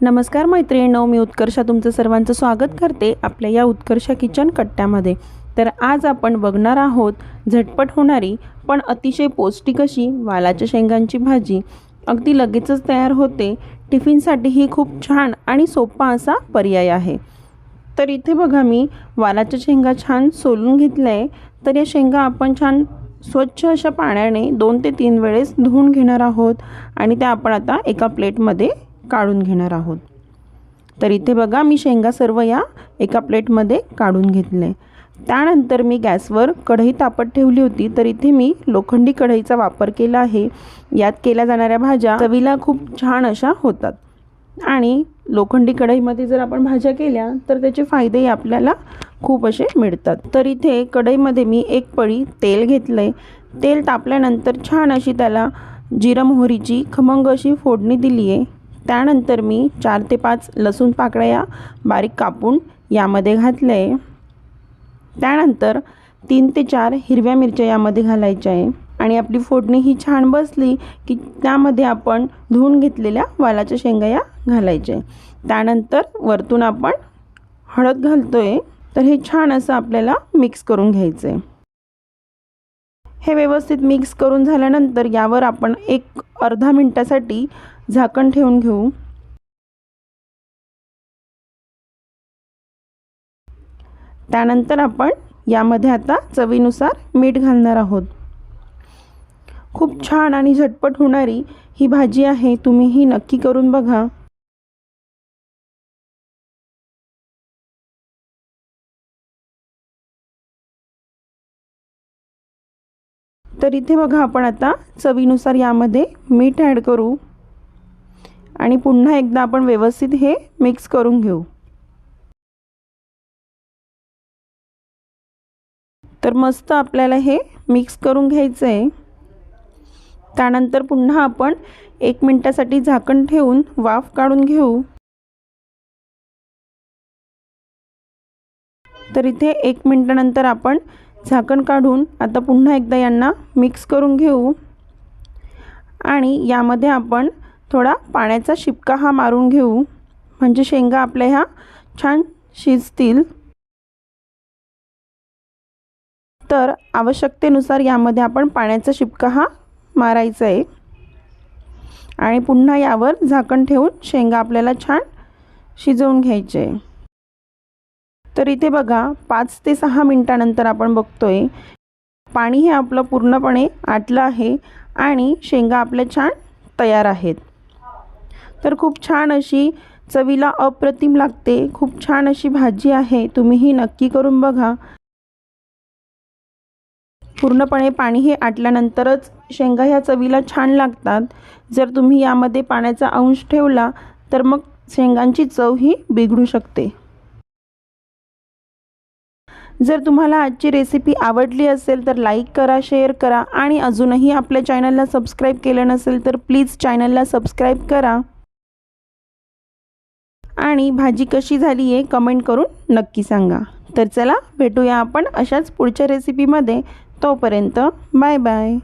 नमस्कार मैत्रिणींनो मी उत्कर्षा तुमचं सर्वांचं स्वागत करते आपल्या या उत्कर्षा किचन कट्ट्यामध्ये. तर आज आपण बघणार आहोत झटपट होणारी पण अतिशय पौष्टिक अशी वालाच्या शेंगांची भाजी. अगदी लगेचच तयार होते. टिफिनसाठी ही खूप छान आणि सोपा असा पर्याय आहे. तर इथे बघा मी वालाच्या शेंगा छान सोलून घेतल्या. आहे तर या शेंगा आपण छान स्वच्छ अशा पाण्याने दोन ते तीन वेळेस धुवून घेणार आहोत आणि त्या आपण आता एका प्लेटमध्ये काढून घेणार आहोत. तर इथे बघा मी शेंगा सर्व या एका प्लेटमध्ये काढून घेतले. त्यानंतर मी गॅसवर कढई तापत ठेवली होती तर इथे मी लोखंडी कढईचा वापर केला आहे. यात केल्या जाणाऱ्या भाज्या चवीला खूप छान अशा होतात. आणि लोखंडी कढईमध्ये जर आपण भाज्या केल्या तर त्याचे फायदेही आपल्याला खूप असे मिळतात. तर इथे कढईमध्ये मी एक पळी तेल घेतलं. आहे तेल तापल्यानंतर छान अशी त्याला जिरं मोहरीची खमंग अशी फोडणी दिली आहे त्यानंतर मी चार ते पाच लसूण पाकळ्या या बारीक कापून यामध्ये घातलं. आहे त्यानंतर तीन ते चार हिरव्या मिरच्या यामध्ये घालायच्या आहे. आणि आपली फोडणी ही छान बसली की त्यामध्ये आपण धुवून घेतलेल्या वालाच्या शेंगा या घालायच्या आहे. त्यानंतर वरतून आपण हळद घालतो आहे तर हे छान असं आपल्याला मिक्स करून घ्यायचं आहे हे व्यवस्थित मिक्स करून झाल्यानंतर यावर आपण एक अर्धा मिनटासाठी झाकण ठेवून घेऊ. त्यानंतर आपण यामध्ये आता चवीनुसार मीठ घालणार आहोत. खूप छान आणि झटपट होणारी ही भाजी आहे तुम्ही ही नक्की करून बघा. तर इथे बघा आपण आता चवीनुसार यामध्ये मीठ ॲड करू. आणि पुन्हा एकदा आपण व्यवस्थित हे मिक्स करून घेऊ. तर मस्त आपल्याला हे मिक्स करून घ्यायचं आहे त्यानंतर पुन्हा आपण एक मिनटासाठी झाकण ठेवून वाफ काढून घेऊ. तर इथे एक मिनटानंतर आपण झाकण काढून आता पुन्हा एकदा यांना मिक्स करून घेऊ. आणि यामध्ये आपण थोडा पाण्याचा शिपका हा मारून घेऊ. म्हणजे शेंगा आपल्या ह्या छान शिजतील. तर आवश्यकतेनुसार यामध्ये आपण पाण्याचा शिपका हा मारायचा आहे. आणि पुन्हा यावर झाकण ठेवून शेंगा आपल्याला छान शिजवून घ्यायचे आहे. तर इथे बघा पाच ते सहा मिनटानंतर आपण बघतोय पाणी हे आपलं पूर्णपणे आटलं आहे आणि शेंगा आपल्या छान तयार आहेत. तर खूप छान अशी चवीला अप्रतिम लागते. खूप छान अशी भाजी आहे. तुम्हीही नक्की करून बघा. पूर्णपणे पाणी हे आटल्यानंतरच शेंगा ह्या चवीला छान लागतात. जर तुम्ही यामध्ये पाण्याचा अंश ठेवला तर मग शेंगांची चव ही बिघडू शकते. जर तुम्हाला आजची रेसिपी आवडली असेल तर लाईक करा शेअर करा आणि अजूनही आपल्या चॅनलला सबस्क्राईब केलं नसेल तर प्लीज चॅनलला सबस्क्राईब करा. आणि भाजी कशी झाली आहे कमेंट करून नक्की सांगा. तर चला भेटूया आपण अशाच पुढच्या रेसिपीमध्ये तोपर्यंत बाय बाय